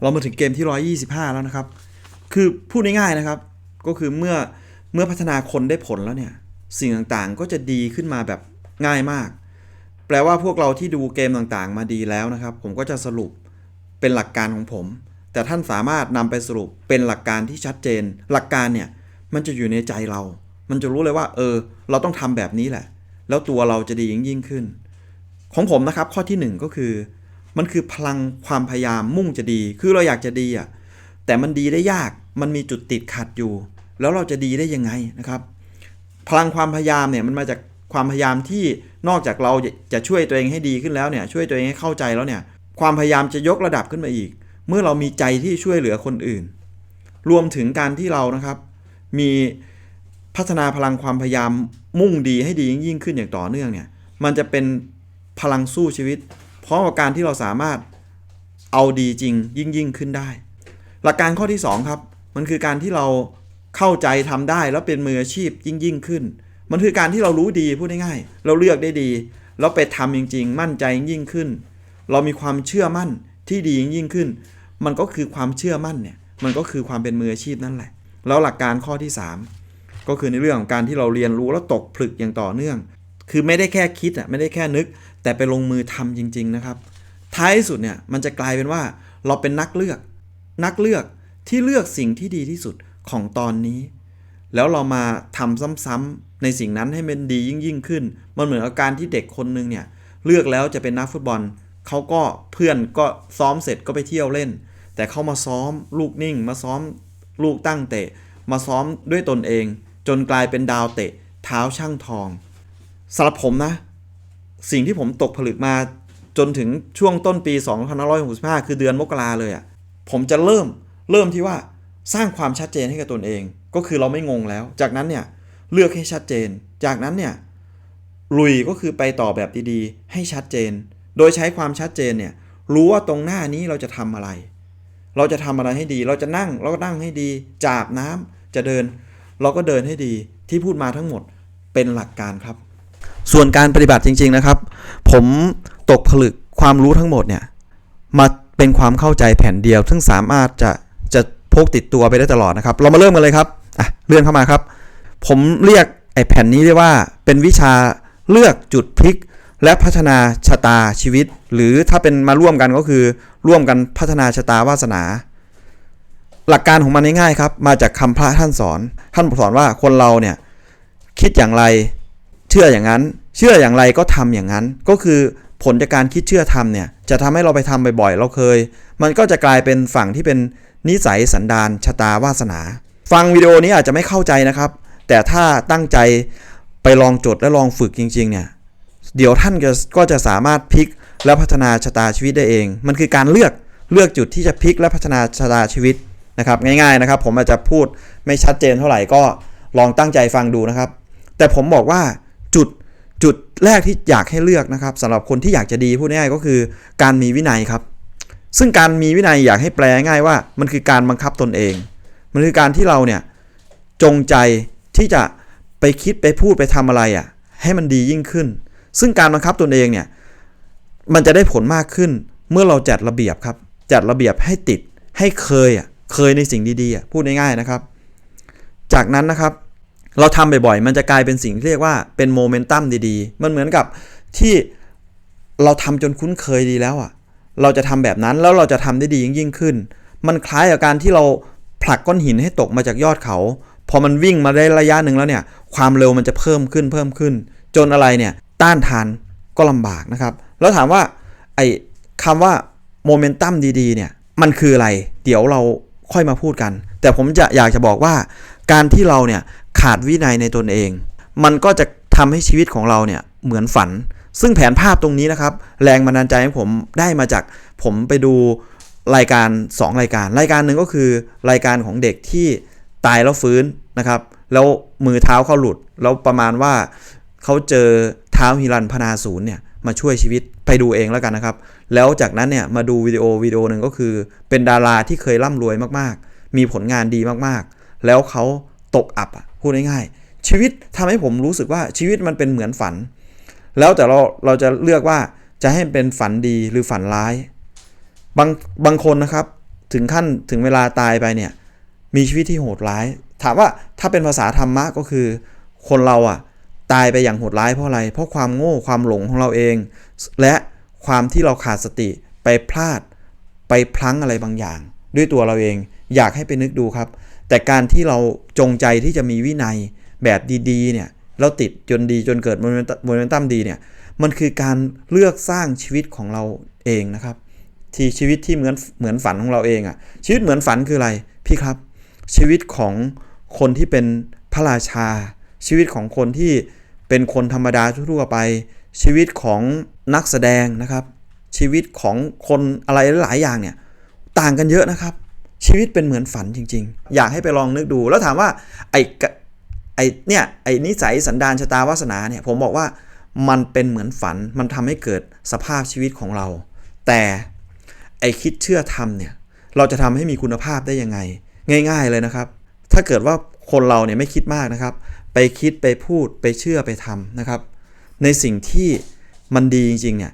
เรามาถึงเกมที่ 125 แล้วนะครับ คือพูดง่ายๆนะครับ ก็คือเมื่อเมื่อพัฒนาคนได้ผลแล้วเนี่ย สิ่งต่างๆก็จะดีขึ้นมาแบบง่ายมาก แปลว่าพวกเราที่ดูเกมต่างๆ มาดีแล้วนะครับ ผมก็จะสรุปเป็นหลักการของผม แต่ท่านสามารถนำไปสรุปเป็นหลักการที่ชัดเจน หลักการเนี่ยมันจะอยู่ในใจเรา มันจะรู้เลยว่า เออ เราต้องทำแบบนี้แหละ แล้วตัวเราจะดียิ่งยิ่งขึ้น ของผมนะครับข้อที่หนึ่งก็คือ มันคือพลังความพยายามมุ่งจะดี คือเราอยากจะดีอะแต่มันดีได้ยากมันมีจุดติดขัดอยู่ แล้วเราจะดีได้ยังไงนะครับ พลังความพยายามเนี่ยมันมาจากความพยายามที่นอกจากเราจะช่วยตัวเองให้ดีขึ้นแล้วเนี่ยช่วยตัวเองให้เข้าใจแล้วเนี่ยความพยายามจะยกระดับขึ้นมาอีก เมื่อเรามีใจที่ช่วยเหลือคนอื่น รวมถึงการที่เรานะครับ มีพัฒนาพลังความพยายามมุ่งดีให้ดียิ่งขึ้นอย่างต่อเนื่องเนี่ยมันจะเป็นพลังสู้ชีวิต เพราะกับการที่เราสามารถเอาดีจริงยิ่งยิ่งขึ้นได้ หลักการข้อที่ 2 ครับ มันคือการที่เราเข้าใจทำได้แล้วเป็นมืออาชีพยิ่งยิ่งขึ้น มันคือการที่เรารู้ดีพูดง่ายๆเราเลือกได้ดี แล้วไปทำจริง ๆ มั่นใจยิ่งขึ้น เรามีความเชื่อมั่นที่ดียิ่งยิ่งขึ้น มันก็คือความเชื่อมั่นเนี่ยมันก็คือความเป็นมืออาชีพนั่นแหละ แล้วหลักการข้อที่ 3 ก็คือในเรื่องของการที่เราเรียนรู้แล้วตกผลึกอย่างต่อเนื่อง คือไม่ได้แค่คิดอะไม่ได้แค่นึก แต่ไปลงมือทำจริง ๆนะครับ ท้ายสุดเนี่ยมันจะกลายเป็นว่าเราเป็นนักเลือก นักเลือกที่เลือกสิ่งที่ดีที่สุดของตอนนี้ แล้วเรามาทำซ้ำๆในสิ่งนั้นให้มันดียิ่งยิ่งขึ้น มันเหมือนกับการที่เด็กคนหนึงเนี่ยเลือกแล้วจะเป็นนักฟุตบอลเขาก็เพื่อนก็ซ้อมเสร็จก็ไปเที่ยวเล่น แต่เขามาซ้อมลูกนิ่ง มาซ้อมลูกตั้งเตะ มาซ้อมด้วยตนเอง จนกลายเป็นดาวเตะ เท้าช่างทอง สำหรับผมนะ สิ่งที่ผมตกผลึกมาจนถึงช่วงต้นปี2565 คือเดือนมกราเลยอะ่ะ ผมจะเริ่มเริ่มที่ว่าสร้างความชัดเจนให้กับตนเอง ก็คือเราไม่งงแล้ว จากนั้นเนี่ยเลือกให้ชัดเจน จากนั้นเนี่ยลุยก็คือไปต่อแบบดีๆ ให้ชัดเจน โดยใช้ความชัดเจนเนี่ยรู้ว่าตรงหน้านี้เราจะทำอะไร เราจะทำอะไรให้ดี เราจะนั่งเราก็นั่งให้ดี จาบน้ำจะเดิน เราก็เดินให้ดีที่พูดมาทั้งหมดเป็นหลักการครับ ส่วนการปฏิบัติจริง ๆนะครับ ผมตกผลึกความรู้ทั้งหมดเนี่ยมาเป็นความเข้าใจแผ่นเดียว ซึ่งสามารถจะจะพกติดตัวไปได้ตลอดนะครับ เรามาเริ่มกันเลยครับอะเลื่อนเข้ามาครับ ผมเรียกไอ้แผ่นนี้เรียกว่าเป็นวิชาเลือกจุดพลิก และพัฒนาชะตาชีวิต หรือถ้าเป็นมาร่วมกันก็คือร่วมกันพัฒนาชะตาวาสนา หลักการของมันง่ายๆครับ มาจากคำพระท่านสอน ท่านสอนว่าคนเราเนี่ยคิดอย่างไร ชื่ออย่างนั้น เชื่ออย่างไรก็ทำอย่างนั้น ก็คือผลจากการคิดเชื่อทำเนี่ยจะทำให้เราไปทำบ่อยๆ เราเคย มันก็จะกลายเป็นฝั่งที่เป็นนิสัยสันดานชะตาวาสนา ฟังวิดีโอนี้อาจจะไม่เข้าใจนะครับ แต่ถ้าตั้งใจไปลองจดและลองฝึกจริง ๆ เนี่ย เดี๋ยวท่านก็จะสามารถพลิกและพัฒนาชะตาชีวิตได้เอง มันคือการเลือกเลือกจุดที่จะพลิกและพัฒนาชะตาชีวิตนะครับ ง่ายๆนะครับ ผมอาจจะพูดไม่ชัดเจนเท่าไหร่ก็ลองตั้งใจฟังดูนะครับ แต่ผมบอกว่า จุดจุดแรกที่อยากให้เลือกนะครับสำหรับคนที่อยากจะดีพูดง่ายๆก็คือการมีวินัยครับ ซึ่งการมีวินัยอยากให้แปลง่ายว่า มันคือการบังคับตนเอง มันคือการที่เราเนี่ยจงใจที่จะไปคิดไปพูดไปทำอะไรอะ่ะให้มันดียิ่งขึ้น ซึ่งการบังคับตนเองเนี่ยมันจะได้ผลมากขึ้นเมื่อเราจัดระเบียบครับ จัดระเบียบให้ติดให้เคยอะเคยในสิ่งดีๆพูดง่ายๆนะครับ จากนั้นนะครับ เราทำบ่อยๆ มันจะกลายเป็นสิ่งที่เรียกว่าเป็นโมเมนตัมดีๆ มันเหมือนกับที่เราทำจนคุ้นเคยดีแล้วอะ เราจะทำแบบนั้นแล้วเราจะทำได้ดียิ่งยิ่งขึ้น มันคล้ายกับการที่เราผลักก้อนหินให้ตกมาจากยอดเขา พอมันวิ่งมาได้ระยะหนึ่งแล้วเนี่ย ความเร็วมันจะเพิ่มขึ้นเพิ่มขึ้น จนอะไรเนี่ยต้านทานก็ลำบากนะครับ แล้วถามว่าไอ้คำว่าโมเมนตัมดีๆเนี่ยมันคืออะไร เดี๋ยวเราค่อยมาพูดกัน แต่ผมจะอยากจะบอกว่า การที่เราเนี่ยขาดวินัยในตนเอง มันก็จะทำให้ชีวิตของเราเนี่ยเหมือนฝัน ซึ่งแผนภาพตรงนี้นะครับ แรงบันดาลใจของผมได้มาจากผมไปดูรายการ 2 รายการ รายการหนึ่งก็คือรายการของเด็กที่ตายแล้วฟื้นนะครับ แล้วมือเท้าเขาหลุด แล้วประมาณว่าเขาเจอเท้าฮิรันพนาศูนย์เนี่ยมาช่วยชีวิตไปดูเองแล้วกันนะครับ แล้วจากนั้นเนี่ยมาดูวิดีโอวิดีโอหนึ่งก็คือ เป็นดาราที่เคยร่ำรวยมากๆ มีผลงานดีมากๆ แล้วเขาตกอับอะพูดง่ายๆชีวิตทำให้ผมรู้สึกว่าชีวิตมันเป็นเหมือนฝัน แล้วแต่เราเราจะเลือกว่าจะให้เป็นฝันดีหรือฝันร้าย บางบางคนนะครับถึงขั้นถึงเวลาตายไปเนี่ยมีชีวิตที่โหดร้าย ถามว่าถ้าเป็นภาษาธรรมะก็คือ คนเราอะตายไปอย่างโหดร้ายเพราะอะไร เพราะความโง่ความหลงของเราเอง และความที่เราขาดสติไปพลาดไปพลั้งอะไรบางอย่าง ด้วยตัวเราเองอยากให้ไปนึกดูครับ แต่การที่เราจงใจที่จะมีวินัยแบบดีๆเนี่ยเราติดจนดีจนเกิดโมเมนตัมโมเมนตัมดีเนี่ยมันคือการเลือกสร้างชีวิตของเราเองนะครับที่ชีวิตที่เหมือนเหมือนฝันของเราเองอะ่ะชีวิตเหมือนฝันคืออะไรพี่ครับ ชีวิตของคนที่เป็นพระราชา ชีวิตของคนที่เป็นคนธรรมดาทั่วไป ชีวิตของนักแสดงนะครับ ชีวิตของคนอะไรหลายอย่างเนี่ยต่างกันเยอะนะครับ ชีวิตเป็นเหมือนฝันจริง ๆ อยากให้ไปลองนึกดู แล้วถามว่าไอ้ไอ้เนี่ยไอ้นิสัยสันดานชะตาวาสนาเนี่ยผมบอกว่ามันเป็นเหมือนฝันมันทำให้เกิดสภาพชีวิตของเรา แต่ไอ้คิดเชื่อทำเนี่ยเราจะทำให้มีคุณภาพได้ยังไง ง่าย ๆเลยนะครับ ถ้าเกิดว่าคนเราเนี่ยไม่คิดมากนะครับ ไปคิดไปพูดไปเชื่อไปทำนะครับ ในสิ่งที่มันดีจริงๆเนี่ย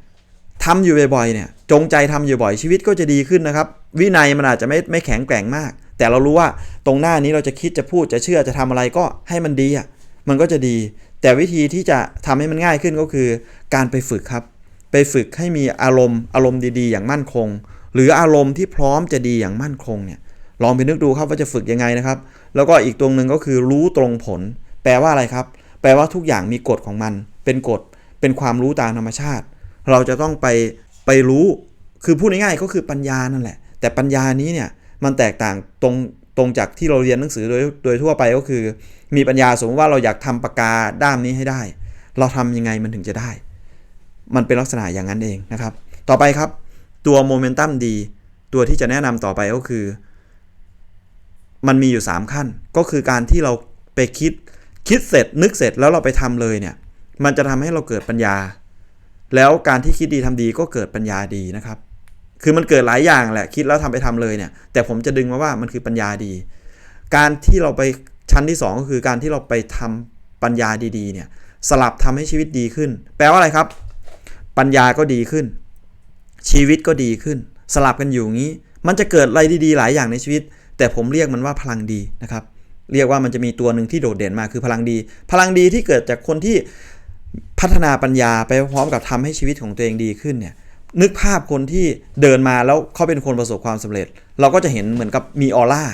ทำอยู่บ่อยๆเนี่ยจงใจทำอยู่บ่อยชีวิตก็จะดีขึ้นนะครับ วินัยมันอาจจะไม่ไม่แข็งแกร่งมาก แต่เรารู้ว่าตรงหน้านี้เราจะคิดจะพูดจะเชื่อจะทำอะไรก็ให้มันดีอะมันก็จะดี แต่วิธีที่จะทำให้มันง่ายขึ้นก็คือ การไปฝึกครับ ไปฝึกให้มีอารมณ์ อารมณ์ดีๆ อย่างมั่นคง หรืออารมณ์ที่พร้อมจะดีอย่างมั่นคงเนี่ยลองไปนึกดูครับว่าจะฝึกยังไงนะครับ แล้วก็อีกตรงหนึ่งก็คือรู้ตรงผล แปลว่าอะไรครับ แปลว่าทุกอย่างมีกฎของมัน เป็นกฎ เป็นความรู้ตามธรรมชาติ เราจะต้องไปไปรู้ คือพูดง่ายๆก็คือปัญญานั่นแหละ แต่ปัญญานี้เนี่ยมันแตกต่างตรงตรงจากที่เราเรียนหนังสือโดยโดยทั่วไปก็คือ มีปัญญาสมมติว่าเราอยากทำปากกาด้ามนี้ให้ได้ เราทำยังไงมันถึงจะได้ มันเป็นลักษณะอย่างนั้นเองนะครับ ต่อไปครับ ตัวโมเมนตัมดี ตัวที่จะแนะนำต่อไปก็คือ มันมีอยู่ 3 ขั้น ก็คือการที่เราไปคิดคิดเสร็จนึกเสร็จแล้วเราไปทำเลยเนี่ย มันจะทำให้เราเกิดปัญญา แล้วการที่คิดดีทำดีก็เกิดปัญญาดีนะครับ คือมันเกิดหลายอย่างแหละคิดแล้วทำไปทำเลยเนี่ย แต่ผมจะดึงมาว่ามันคือปัญญาดี การที่เราไปชั้นที่ 2 ก็คือการที่เราไปทำปัญญาดีๆเนี่ยสลับทำให้ชีวิตดีขึ้น แปลว่าอะไรครับ ปัญญาก็ดีขึ้น ชีวิตก็ดีขึ้น สลับกันอยู่งี้ มันจะเกิดอะไรดีๆ หลายอย่างในชีวิต แต่ผมเรียกมันว่าพลังดีนะครับ เรียกว่ามันจะมีตัวหนึ่งที่โดดเด่นมาคือพลังดี พลังดีที่เกิดจากคนที่พัฒนาปัญญาไปพร้อมกับทำให้ชีวิตของตัวเองดีขึ้นเนี่ย นึกภาพคนที่เดินมาแล้วเขาเป็นคนประสบความสำเร็จ เราก็จะเห็นเหมือนกับมีออร่า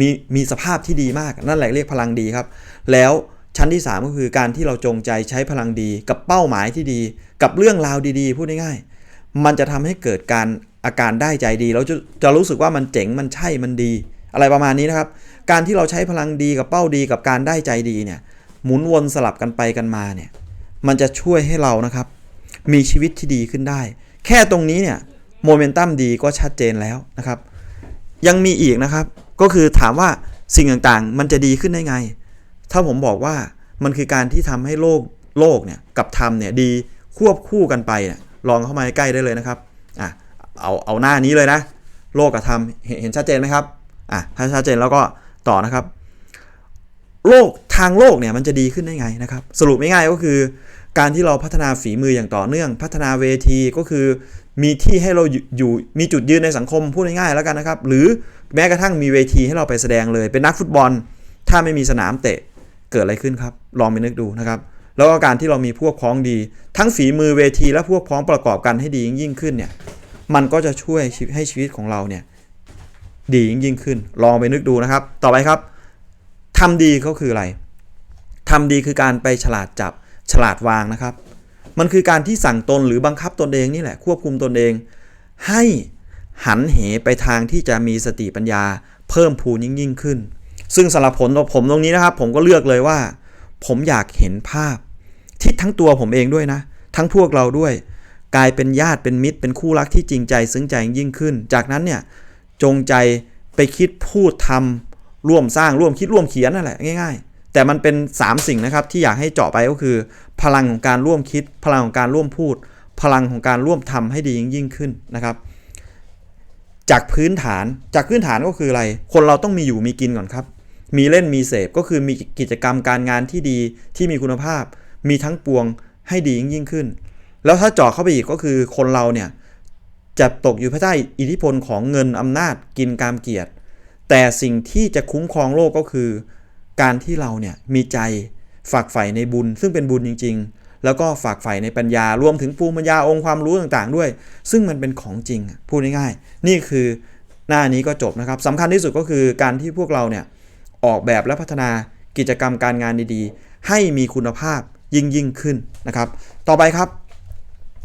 มีมีสภาพที่ดีมากนั่นแหละเรียกพลังดีครับ แล้วชั้นที่ 3 ก็คือการที่เราจงใจใช้พลังดีกับเป้าหมายที่ดี กับเรื่องราวดีๆ พูดง่ายๆมันจะทำให้เกิดการอาการได้ใจดีเราจะจะรู้สึกว่ามันเจ๋งมันใช่มันดี อะไรประมาณนี้นะครับ การที่เราใช้พลังดีกับเป้าดีกับการได้ใจดีเนี่ยหมุนวนสลับกันไปกันมาเนี่ยมันจะช่วยให้เรานะครับ มีชีวิตที่ดีขึ้นได้ แค่ตรงนี้เนี่ยโมเมนตัมดีก็ชัดเจนแล้วนะครับ ยังมีอีกนะครับ ก็คือถามว่าสิ่งต่างๆ มันจะดีขึ้นได้ไง ถ้าผมบอกว่ามันคือการที่ทำให้โลกโลกเนี่ยกับธรรมเนี่ยดีควบคู่กันไปเนี่ยลองเข้ามาใกล้ได้เลยนะครับอะเอาเอาหน้านี้เลยนะ โลกกับธรรมเห็นเห็นชัดเจนไหมครับอะถ้าชัดเจนแล้วก็ต่อนะครับ โลกทางโลกเนี่ยมันจะดีขึ้นได้ไงนะครับ สรุปง่ายๆก็คือ การที่เราพัฒนาฝีมืออย่างต่อเนื่อง พัฒนาเวทีก็คือ มีที่ให้เราอยู่มีจุดยืนในสังคมพูดง่ายๆแล้วกันนะครับ หรือแม้กระทั่งมีเวทีให้เราไปแสดงเลย เป็นนักฟุตบอล ถ้าไม่มีสนามเตะเกิดอะไรขึ้นครับ ลองไปนึกดูนะครับ แล้วก็การที่เรามีพวกพ้องดี ทั้งฝีมือเวทีและพวกพ้องประกอบกันให้ดียิ่งขึ้นเนี่ยมันก็จะช่วยให้ชีวิตของเราเนี่ยดียิ่งขึ้น ลองไปนึกดูนะครับ ต่อไปครับทำดีก็คืออะไรทำดีคือการไปฉลาดจับ ฉลาดวางนะครับ มันคือการที่สั่งตนหรือบังคับตนเองนี่แหละควบคุมตนเอง ให้หันเหไปทางที่จะมีสติปัญญาเพิ่มพูนยิ่งยิ่งขึ้น ซึ่งสำหรับผลผมตรงนี้นะครับ ผมก็เลือกเลยว่า ผมอยากเห็นภาพ ที่ทั้งตัวผมเองด้วยนะ ทั้งพวกเราด้วย กลายเป็นญาติเป็นมิตร เป็นคู่รักที่จริงใจซึ้งใจยิ่งขึ้น จากนั้นเนี่ยจงใจไปคิดพูดทำร่วมสร้างร่วมคิดร่วมเขียนนั่นแหละง่าย ๆ แต่มันเป็น 3 สิ่งนะครับที่อยากให้เจาะไปก็คือ พลังของการร่วมคิด พลังของการร่วมพูด พลังของการร่วมทำให้ดียิ่งยิ่งขึ้นนะครับ จากพื้นฐานจากพื้นฐานก็คืออะไร คนเราต้องมีอยู่มีกินก่อนครับ มีเล่นมีเสพก็คือมีกิจกรรมการงานที่ดีที่มีคุณภาพ มีทั้งปวงให้ดียิ่งยิ่งขึ้น แล้วถ้าเจาะเข้าไปอีกก็คือคนเราเนี่ยจะตกอยู่ภายใต้อิทธิพลของเงินอำนาจกินกามเกียรติ แต่สิ่งที่จะคุ้มครองโลกก็คือ การที่เราเนี่ยมีใจฝากใฝ่ในบุญ ซึ่งเป็นบุญจริง ๆ แล้วก็ฝากใฝ่ในปัญญารวมถึงภูมิปัญญาองค์ความรู้ต่างๆ ด้วย ซึ่งมันเป็นของจริงพูดง่ายๆ นี่คือหน้านี้ก็จบนะครับสำคัญที่สุดก็คือการที่พวกเราเนี่ยออกแบบและพัฒนากิจกรรมการงานดีๆ ให้มีคุณภาพยิ่งยิ่งขึ้นนะครับ ต่อไปครับ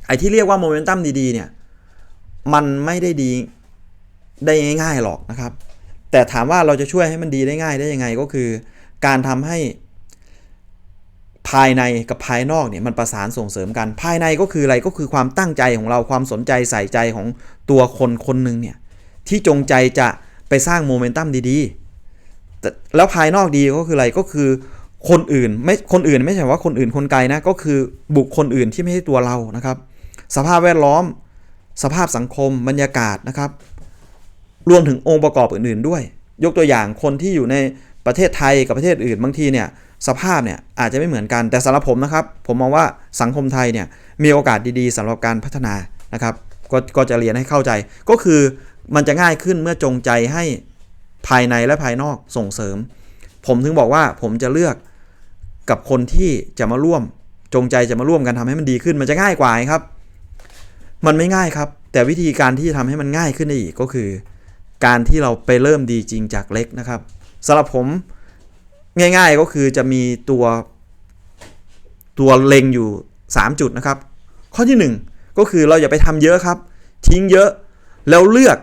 ไอ้ที่เรียกว่าโมเมนตัมดีๆเนี่ยมันไม่ได้ดีได้ง่ายๆหรอกนะครับ แต่ถามว่าเราจะช่วยให้มันดีได้ง่ายได้ยังไงก็คือ การทำให้ภายในกับภายนอกเนี่ยมันประสานส่งเสริมกัน ภายในก็คืออะไรก็คือความตั้งใจของเราความสนใจใส่ใจของตัวคนคนหนึ่งเนี่ยที่จงใจจะไปสร้างโมเมนตัมดีๆแต่แล้วภายนอกดีก็คืออะไรก็คือคนอื่นไม่คนอื่นไม่ใช่ว่าคนอื่นคนไกลนะก็คือบุคคลอื่นที่ไม่ใช่ตัวเรานะครับ สภาพแวดล้อม สภาพสังคมบรรยากาศนะครับ รวมถึงองค์ประกอบอื่นๆด้วย ยกตัวอย่างคนที่อยู่ใน ประเทศไทยกับประเทศอื่นบางทีเนี่ยสภาพเนี่ยอาจจะไม่เหมือนกันแต่สำหรับผมนะครับ ผมมองว่าสังคมไทยเนี่ยมีโอกาสดีๆสำหรับการพัฒนานะครับกก็จะเรียนให้เข้าใจ ก็คือมันจะง่ายขึ้นเมื่อจงใจให้ภายในและภายนอกส่งเสริม ผมถึงบอกว่าผมจะเลือกกับคนที่จะมาร่วม จงใจจะมาร่วมกันทำให้มันดีขึ้น มันจะง่ายกว่าครับ มันไม่ง่ายครับ แต่วิธีการที่จะทำให้มันง่ายขึ้นได้อีกก็คือ การที่เราไปเริ่มดีจริงจากเล็กนะครับ สำหรับผมง่ายๆก็คือจะมีตัวตัวเล็งอยู่ 3 จุดนะครับ ข้อที่ 1 ก็คือเราอย่าไปทำเยอะครับ ทิ้งเยอะแล้วเลือก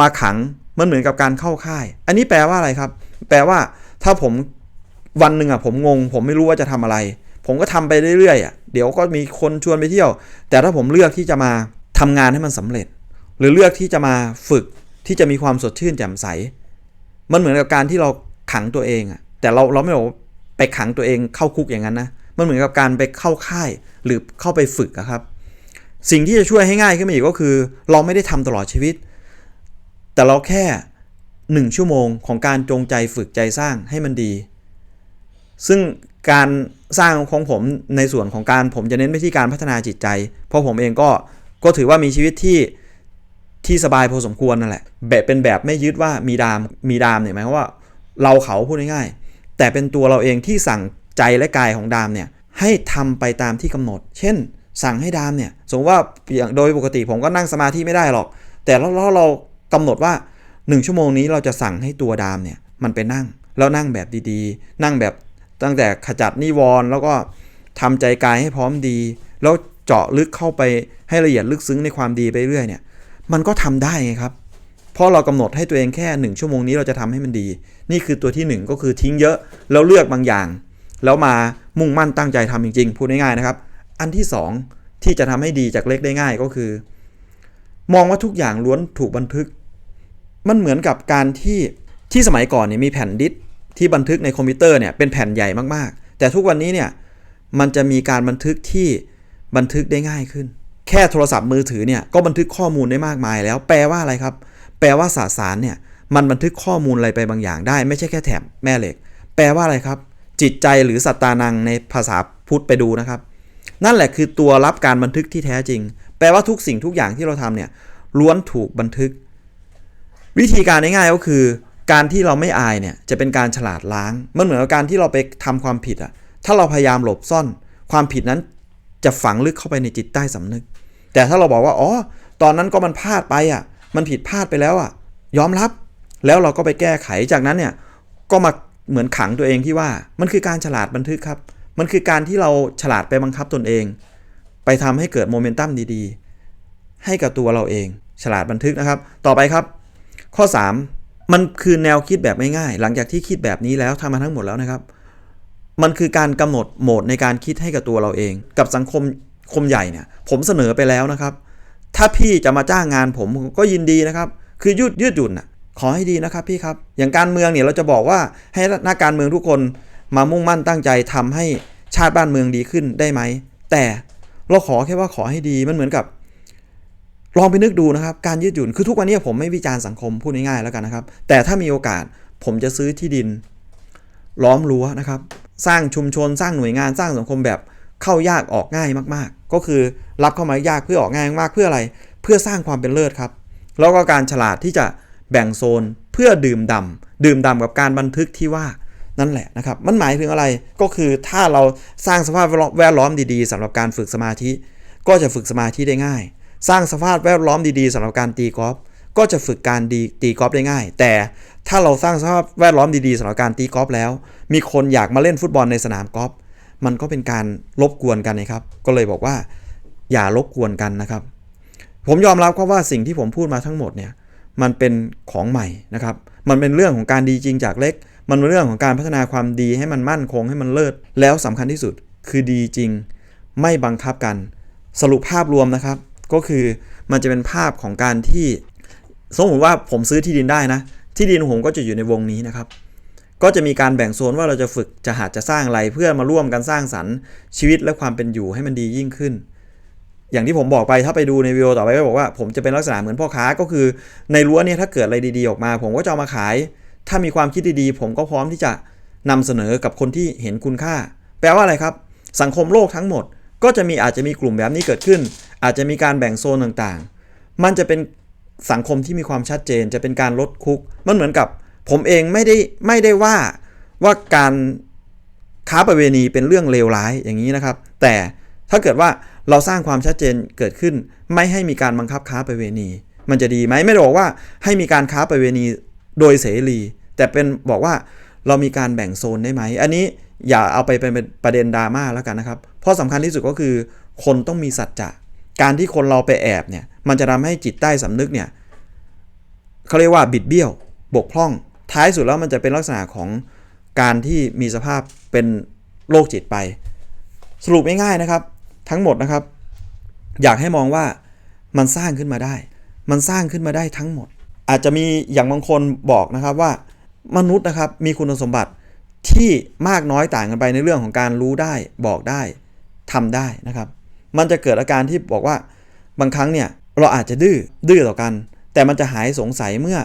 มาขังมันเหมือนกับการเข้าค่าย อันนี้แปลว่าอะไรครับ แปลว่าถ้าผมวันหนึ่งอะผมงง ผมไม่รู้ว่าจะทำอะไร ผมก็ทำไปเรื่อยๆอะเดี๋ยวก็มีคนชวนไปเที่ยว แต่ถ้าผมเลือกที่จะมาทำงานให้มันสำเร็จ หรือเลือกที่จะมาฝึกที่จะมีความสดชื่นแจ่มใส มันเหมือนกับการที่เราขังตัวเองอะแต่เราเราไม่บอกไปขังตัวเองเข้าคุกอย่างนั้นนะมันเหมือนกับการไปเข้าค่ายหรือเข้าไปฝึกครับ สิ่งที่จะช่วยให้ง่ายขึ้นมาอีกก็คือ เราไม่ได้ทำตลอดชีวิต แต่เราแค่หนึ่งชั่วโมงของการจงใจฝึกใจสร้างให้มันดี ซึ่งการสร้างของผมในส่วนของการผมจะเน้นไปที่การพัฒนาจิตใจ เพราะผมเองก็ก็ถือว่ามีชีวิตที่ ที่สบายพอสมควรนั่นแหละแบบเป็นแบบไม่ยึดว่ามีดามมีดามเนี่ยหมายความว่าเราเขาพูดง่ายๆแต่เป็นตัวเราเองที่สั่งใจและกายของดามเนี่ยให้ทำไปตามที่กำหนด เช่น สั่งให้ดามเนี่ยสมมติว่าอย่างโดยปกติผมก็นั่งสมาธิไม่ได้หรอก แต่แล้วเราเรากำหนดว่า 1 ชั่วโมงนี้เราจะสั่งให้ตัวดามเนี่ยมันไปนั่งแล้วนั่งแบบดีๆ นั่งแบบตั้งแต่ขจัดนิวรณ์แล้วก็ทำใจกายให้พร้อมดี แล้วเจาะลึกเข้าไปให้ละเอียดลึกซึ้งในความดีไปเรื่อยเนี่ย มันก็ทำได้ไงครับ เพราะเรากำหนดให้ตัวเองแค่ 1 ชั่วโมงนี้เราจะทำให้มันดี นี่คือตัวที่ 1 ก็คือทิ้งเยอะแล้วเลือกบางอย่าง แล้วมามุ่งมั่นตั้งใจทำจริง ๆ พูดง่ายๆนะครับ อันที่ 2 ที่จะทำให้ดีจากเล็กได้ง่ายก็คือ มองว่าทุกอย่างล้วนถูกบันทึก มันเหมือนกับการที่ที่สมัยก่อนเนี่ยมีแผ่นดิสที่บันทึกในคอมพิวเตอร์เนี่ยเป็นแผ่นใหญ่มากๆ แต่ทุกวันนี้เนี่ยมันจะมีการบันทึกที่บันทึกได้ง่ายขึ้น แค่โทรศัพท์มือถือเนี่ยก็บันทึกข้อมูลได้มากมายแล้ว แปลว่าอะไรครับ แปลว่าสสารเนี่ยมันบันทึกข้อมูลอะไรไปบางอย่างได้ ไม่ใช่แค่แถบแม่เหล็ก แปลว่าอะไรครับ จิตใจหรือสัตตานังในภาษาพุทธไปดูนะครับ นั่นแหละคือตัวรับการบันทึกที่แท้จริง แปลว่าทุกสิ่งทุกอย่างที่เราทำเนี่ยล้วนถูกบันทึก วิธีการง่ายๆก็คือ การที่เราไม่อายเนี่ยจะเป็นการฉลาดล้างมันเหมือนกับการที่เราไปทำความผิดอะถ้าเราพยายามหลบซ่อน ความผิดนั้น จะฝังลึกเข้าไปในจิตใต้สำนึก แต่ถ้าเราบอกว่าอ๋อตอนนั้นก็มันพลาดไปอะ มันผิดพลาดไปแล้วอะ ยอมรับ แล้วเราก็ไปแก้ไขจากนั้นเนี่ยก็มาเหมือนขังตัวเองที่ว่า มันคือการฉลาดบันทึกครับ มันคือการที่เราฉลาดไปบังคับตนเอง ไปทำให้เกิดโมเมนตัมดีๆ ให้กับตัวเราเอง ฉลาดบันทึกนะครับ ต่อไปครับ ข้อ 3 มันคือแนวคิดแบบง่ายๆหลังจากที่คิดแบบนี้แล้วทำมาทั้งหมดแล้วนะครับ มันคือการกำหนดโหมดในการคิดให้กับตัวเราเอง กับสังคมคมใหญ่เนี่ย ผมเสนอไปแล้วนะครับ ถ้าพี่จะมาจ้างงานผมก็ยินดีนะครับ คือยืดยืดหยุ่นน่ะขอให้ดีนะครับพี่ครับ อย่างการเมืองเนี่ยเราจะบอกว่าให้นักการเมืองทุกคนมามุ่งมั่นตั้งใจทำให้ชาติบ้านเมืองดีขึ้นได้ไหม แต่เราขอแค่ว่าขอให้ดีมันเหมือนกับ ลองไปนึกดูนะครับ การยืดหยุ่นคือทุกวันนี้ผมไม่วิจารณ์สังคมพูดง่ายๆแล้วกันนะครับ แต่ถ้ามีโอกาสผมจะซื้อที่ดิน ล้อมรั้วนะครับ สร้างชุมชนสร้างหน่วยงานสร้างสังคมแบบเข้ายากออกง่ายมากๆ ก็คือรับเข้ามายากเพื่อออกง่ายมากเพื่ออะไร เพื่อสร้างความเป็นเลิศครับ แล้วก็การฉลาดที่จะแบ่งโซนเพื่อดื่มด่ำดื่มด่ำกับการบันทึกที่ว่านั่นแหละนะครับ มันหมายถึงอะไรก็คือถ้าเราสร้างสภาพแวดล้อมดีๆสำหรับการฝึกสมาธิ ก็จะฝึกสมาธิได้ง่าย สร้างสภาพแวดล้อมดีๆสำหรับการตีกอล์ฟ ก็จะฝึกการดีตีกอล์ฟได้ง่าย แต่ถ้าเราสร้างสภาพแวดล้อมดีๆสำหรับการตีกอล์ฟแล้ว มีคนอยากมาเล่นฟุตบอลในสนามกอล์ฟมันก็เป็นการรบกวนกันนะครับ ก็เลยบอกว่า อย่ารบกวนกันนะครับ ผมยอมรับครับว่าสิ่งที่ผมพูดมาทั้งหมดเนี่ยมันเป็นของใหม่นะครับ มันเป็นเรื่องของการดีจริงจากเล็ก มันเป็นเรื่องของการพัฒนาความดีให้มันมั่นคงให้มันเลิศ แล้วสำคัญที่สุดคือดีจริง ไม่บังคับกัน สรุปภาพรวมนะครับ ก็คือมันจะเป็นภาพของการที่ สมมติว่าผมซื้อที่ดินได้นะ ที่ดินผมก็จะอยู่ในวงนี้นะครับ ก็จะมีการแบ่งโซนว่าเราจะฝึกจะหาจะสร้างอะไรเพื่อมาร่วมกันสร้างสรรค์ชีวิตและความเป็นอยู่ให้มันดียิ่งขึ้น อย่างที่ผมบอกไปถ้าไปดูในวิดีโอต่อไปก็บอกว่า ผมจะเป็นลักษณะเหมือนพ่อค้าก็คือ ในรั้วเนี่ยถ้าเกิดอะไรดีๆออกมา ผมก็จะเอามาขาย ถ้ามีความคิดดีๆ ผมก็พร้อมที่จะนำเสนอกับคนที่เห็นคุณค่า แปลว่าอะไรครับ สังคมโลกทั้งหมด ก็จะมีอาจจะมีกลุ่มแบบนี้เกิดขึ้น อาจจะมีการแบ่งโซนต่างๆ มันจะเป็น สังคมที่มีความชัดเจนจะเป็นการลดคุก มันเหมือนกับผมเองไม่ได้ไม่ได้ว่าว่าการค้าประเวณีเป็นเรื่องเลวร้ายอย่างนี้นะครับ แต่ถ้าเกิดว่าเราสร้างความชัดเจนเกิดขึ้น ไม่ให้มีการบังคับค้าประเวณี มันจะดีไหมไม่ได้บอกว่าให้มีการค้าประเวณีโดยเสรี แต่เป็นบอกว่าเรามีการแบ่งโซนได้ไหม อันนี้อย่าเอาไปเป็นประเด็นดราม่าแล้วกันนะครับ เพราะสำคัญที่สุดก็คือ คนต้องมีสัจจะ การที่คนเราไปแอบเนี่ยมันจะทำให้จิตใต้สำนึกเนี่ยเขาเรียกว่าบิดเบี้ยว บกพร่อง ท้ายสุดแล้วมันจะเป็นลักษณะของการที่มีสภาพเป็นโรคจิตไป สรุปง่ายๆนะครับ ทั้งหมดนะครับ อยากให้มองว่ามันสร้างขึ้นมาได้ มันสร้างขึ้นมาได้ทั้งหมด อาจจะมีอย่างบางคนบอกนะครับว่ามนุษย์นะครับมีคุณสมบัติที่มากน้อยต่างกันไปในเรื่องของการรู้ได้ บอกได้ทำได้นะครับ มันจะเกิดอาการที่บอกว่าบางครั้งเนี่ยเราอาจจะดื้อดื้อต่อกัน แต่มันจะหายสงสัยเมื่อ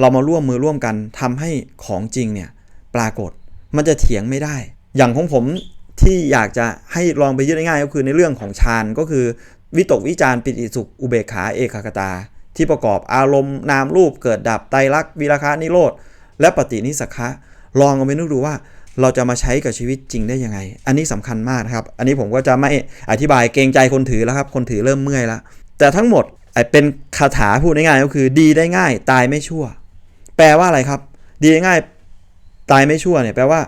เรามาร่วมมือร่วมกันทำให้ของจริงเนี่ยปรากฏมันจะเถียงไม่ได้ อย่างของผมที่อยากจะให้ลองไปยึดง่ายๆก็คือในเรื่องของฌานก็คือ วิตกวิจารปิติสุขอุเบกขาเอกคตา ที่ประกอบอารมณ์นามรูปเกิดดับไตรลักษณ์วิราคะนิโรธและปฏินิสสคะลองเอาไปนึกดูว่า เราจะมาใช้กับชีวิตจริงได้ยังไง อันนี้สำคัญมากนะครับ อันนี้ผมก็จะไม่อธิบายเกรงใจคนถือแล้วครับ คนถือเริ่มเมื่อยแล้ว แต่ทั้งหมดเป็นคาถาพูดง่ายๆก็คือดีได้ง่าย ตายไม่ชั่ว แปลว่าอะไรครับ ดีได้ง่ายตายไม่ชั่วเนี่ยแปลว่า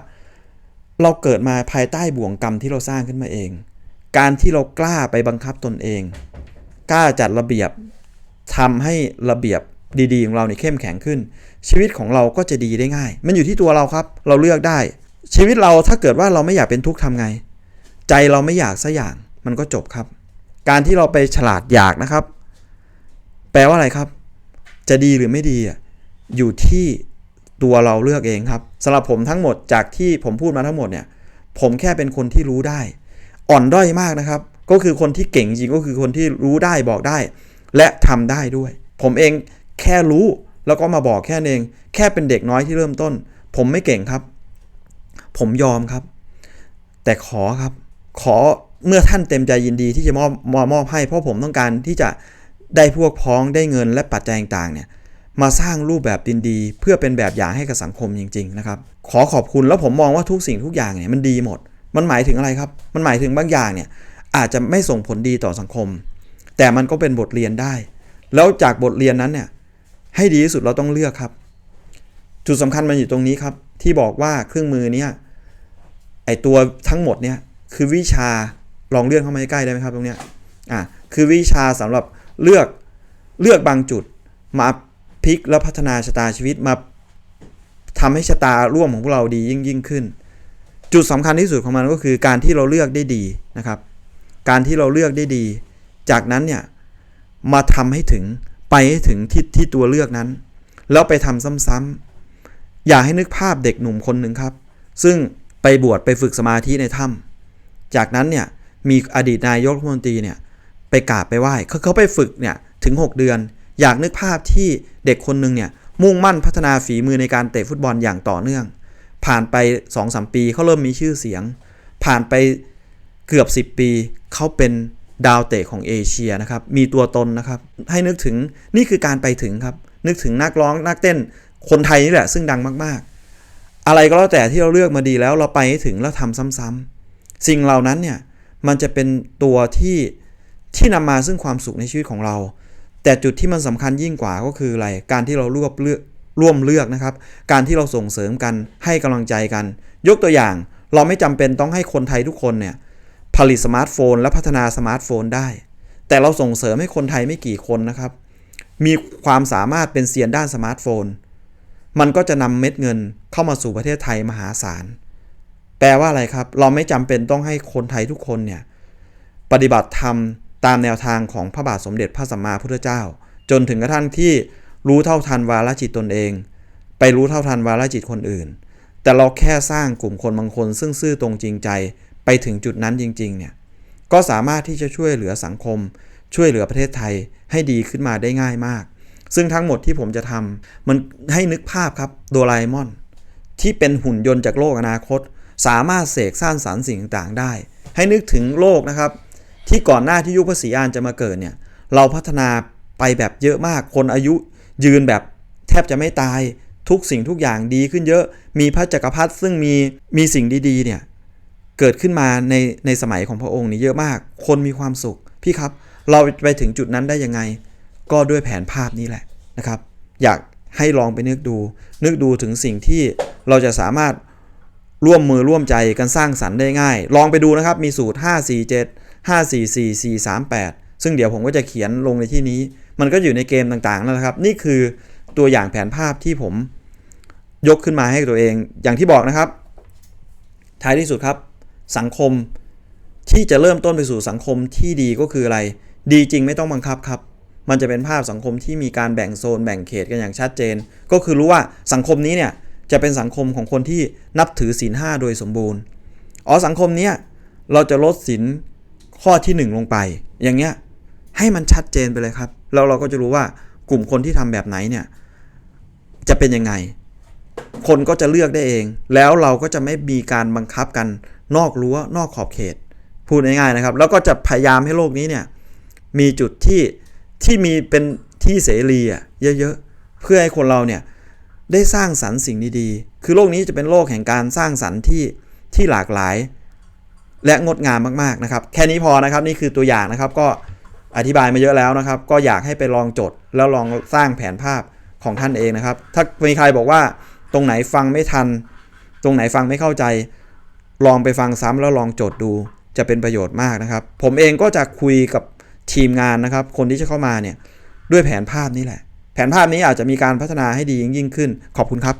เราเกิดมาภายใต้บ่วงกรรมที่เราสร้างขึ้นมาเอง การที่เรากล้าไปบังคับตนเอง กล้าจัดระเบียบทำให้ระเบียบดีๆของเราเนี่ยเข้มแข็งขึ้น ชีวิตของเราก็จะดีได้ง่าย มันอยู่ที่ตัวเราครับ เราเลือกได้ ชีวิตเราถ้าเกิดว่าเราไม่อยากเป็นทุกข์ทำไง ใจเราไม่อยากสัอย่างมันก็จบครับ การที่เราไปฉลาดอยากนะครับ แปลว่าอะไรครับ จะดีหรือไม่ดีอยู่ที่ตัวเราเลือกเองครับสำหรับผมทั้งหมดจากที่ผมพูดมาทั้งหมดเนี่ย ผมแค่เป็นคนที่รู้ได้ อ่อนด้อยมากนะครับ ก็คือคนที่เก่งจริงก็คือคนที่รู้ได้บอกได้ และทำได้ด้วย ผมเองแค่รู้แล้วก็มาบอกแค่เองแค่เป็นเด็กน้อยที่เริ่มต้น ผมไม่เก่งครับ ผมยอมครับ แต่ขอครับ ขอเมื่อท่านเต็มใจยินดีที่จะมอบมามอบให้ เพราะผมต้องการที่จะได้พวกพ้องได้เงินและปัจจัยต่างๆเนี่ยมาสร้างรูปแบบดีๆ เพื่อเป็นแบบอย่างให้กับสังคมจริง ๆ นะครับ ขอขอบคุณแล้วผมมองว่าทุกสิ่งทุกอย่างเนี่ยมันดีหมด มันหมายถึงอะไรครับ มันหมายถึงบางอย่างเนี่ยอาจจะไม่ส่งผลดีต่อสังคม แต่มันก็เป็นบทเรียนได้ แล้วจากบทเรียนนั้นเนี่ยให้ดีที่สุดเราต้องเลือกครับ จุดสำคัญมันอยู่ตรงนี้ครับ ที่บอกว่าเครื่องมือเนี้ย ไอตัวทั้งหมดเนี่ยคือวิชาลองเลื่อนเข้ามาใกล้ได้ไหมครับตรงเนี้ยอะคือวิชาสำหรับเลือกเลือกบางจุดมาพลิกแล้วพัฒนาชะตาชีวิตมาทำให้ชะตาร่วมของพวกเราดียิ่งยิ่งขึ้น จุดสำคัญที่สุดของมันก็คือการที่เราเลือกได้ดีนะครับ การที่เราเลือกได้ดี จากนั้นเนี่ยมาทำให้ถึงไปให้ถึงที่ที่ตัวเลือกนั้น แล้วไปทำซ้ำๆอย่าให้นึกภาพเด็กหนุ่มคนหนึ่งครับ ซึ่ง ไปบวชไปฝึกสมาธิในถ้ำจากนั้นเนี่ยมีอดีตนายกรัฐมนตรีเนี่ยไปกราบไปไหว้เขาเขาไปฝึกเนี่ยถึง 6 เดือน อยากนึกภาพที่เด็กคนหนึ่งเนี่ยมุ่งมั่นพัฒนาฝีมือในการเตะฟุตบอลอย่างต่อเนื่อง ผ่านไป2อสปีเขาเริ่มมีชื่อเสียง ผ่านไปเกือบ 10 ปีเขาเป็นดาวเตะของเอเชียนะครับ มีตัวตนนะครับ ให้นึกถึงนี่คือการไปถึงครับ นึกถึงนักร้องนักเต้นคนไทยนี่แหละซึ่งดังมากๆ อะไรก็แล้วแต่ที่เราเลือกมาดีแล้วเราไปให้ถึงแล้วทำซ้ำๆสิ่งเหล่านั้นเนี่ยมันจะเป็นตัวที่ที่นำมาซึ่งความสุขในชีวิตของเรา แต่จุดที่มันสำคัญยิ่งกว่าก็คืออะไรการที่เรารวบเลือกร่วมเลือกนะครับ การที่เราส่งเสริมกันให้กำลังใจกัน ยกตัวอย่างเราไม่จำเป็นต้องให้คนไทยทุกคนเนี่ยผลิตสมาร์ทโฟน และพัฒนาสมาร์ทโฟนได้ แต่เราส่งเสริมให้คนไทยไม่กี่คนนะครับ มีความสามารถเป็นเซียนด้านสมาร์ทโฟน มันก็จะนำเม็ดเงินเข้ามาสู่ประเทศไทยมหาศาล แปลว่าอะไรครับ เราไม่จำเป็นต้องให้คนไทยทุกคนเนี่ยปฏิบัติธรรมตามแนวทางของพระบาทสมเด็จพระสัมมาพุทธเจ้า จนถึงกระทั่งที่รู้เท่าทันวาลจิตตนเอง ไปรู้เท่าทันวาลจิตคนอื่น แต่เราแค่สร้างกลุ่มคนบางคน ซึ่งซื่อตรงจริงใจไปถึงจุดนั้นจริงๆเนี่ยก็สามารถที่จะช่วยเหลือสังคม ช่วยเหลือประเทศไทยให้ดีขึ้นมาได้ง่ายมาก ซึ่งทั้งหมดที่ผมจะทำมันให้นึกภาพครับโดราเอมอน ที่เป็นหุ่นยนต์จากโลกอนาคต สามารถเสกสร้างสารรค์สิ่งต่างๆได้ ให้นึกถึงโลกนะครับ ที่ก่อนหน้าที่ยุคพระศรีอานจะมาเกิดเนี่ยเราพัฒนาไปแบบเยอะมากคนอายุยืนแบบแทบจะไม่ตายทุกสิ่งทุกอย่างดีขึ้นเยอะ มีพระจักรพรรดิซึ่งมีมีสิ่งดีๆเนี่ยเกิดขึ้นมาในในสมัยของพระองค์นี่เยอะมาก คนมีความสุข พี่ครับ เราไปถึงจุดนั้นได้ยังไง ก็ด้วยแผนภาพนี้แหละนะครับ อยากให้ลองไปนึกดู นึกดูถึงสิ่งที่เราจะสามารถร่วมมือร่วมใจกันสร้างสรรค์ได้ง่าย ลองไปดูนะครับมีสูตร 5 4 7 5 4 4 4 3 8 ซึ่งเดี๋ยวผมก็จะเขียนลงในที่นี้ มันก็อยู่ในเกมต่างๆนั่นแหละครับ นี่คือตัวอย่างแผนภาพที่ผมยกขึ้นมาให้ตัวเอง อย่างที่บอกนะครับ ท้ายที่สุดครับ สังคมที่จะเริ่มต้นไปสู่สังคมที่ดีก็คืออะไร ดีจริงไม่ต้องบังคับครับ มันจะเป็นภาพสังคมที่มีการแบ่งโซนแบ่งเขตกันอย่างชัดเจน ก็คือรู้ว่าสังคมนี้เนี่ยจะเป็นสังคมของคนที่นับถือศีลห้าโดยสมบูรณ์ อ๋อสังคมเนี้ยเราจะลดศีลข้อที่ 1 ลงไป อย่างเงี้ยให้มันชัดเจนไปเลยครับ แล้วเราก็จะรู้ว่ากลุ่มคนที่ทำแบบไหนเนี่ยจะเป็นยังไง คนก็จะเลือกได้เอง แล้วเราก็จะไม่มีการบังคับกันนอกรั้วนอกขอบเขต พูดง่ายๆนะครับ แล้วก็จะพยายามให้โลกนี้เนี่ยมีจุดที่ ที่มีเป็นที่เสรีอะเยอะๆ เพื่อให้คนเราเนี่ยได้สร้างสรรค์สิ่งดีๆ คือโลกนี้จะเป็นโลกแห่งการสร้างสรรค์ที่ที่หลากหลาย และงดงามมากๆนะครับ แค่นี้พอนะครับนี่คือตัวอย่างนะครับก็อธิบายมาเยอะแล้วนะครับ ก็อยากให้ไปลองจดแล้วลองสร้างแผนภาพของท่านเองนะครับ ถ้ามีใครบอกว่าตรงไหนฟังไม่ทัน ตรงไหนฟังไม่เข้าใจ ลองไปฟังซ้ำแล้วลองจดดูจะเป็นประโยชน์มากนะครับ ผมเองก็จะคุยกับ ทีมงานนะครับ คนที่จะเข้ามาเนี่ยด้วยแผนภาพนี้แหละ แผนภาพนี้อาจจะมีการพัฒนาให้ดียิ่งขึ้น ขอบคุณครับ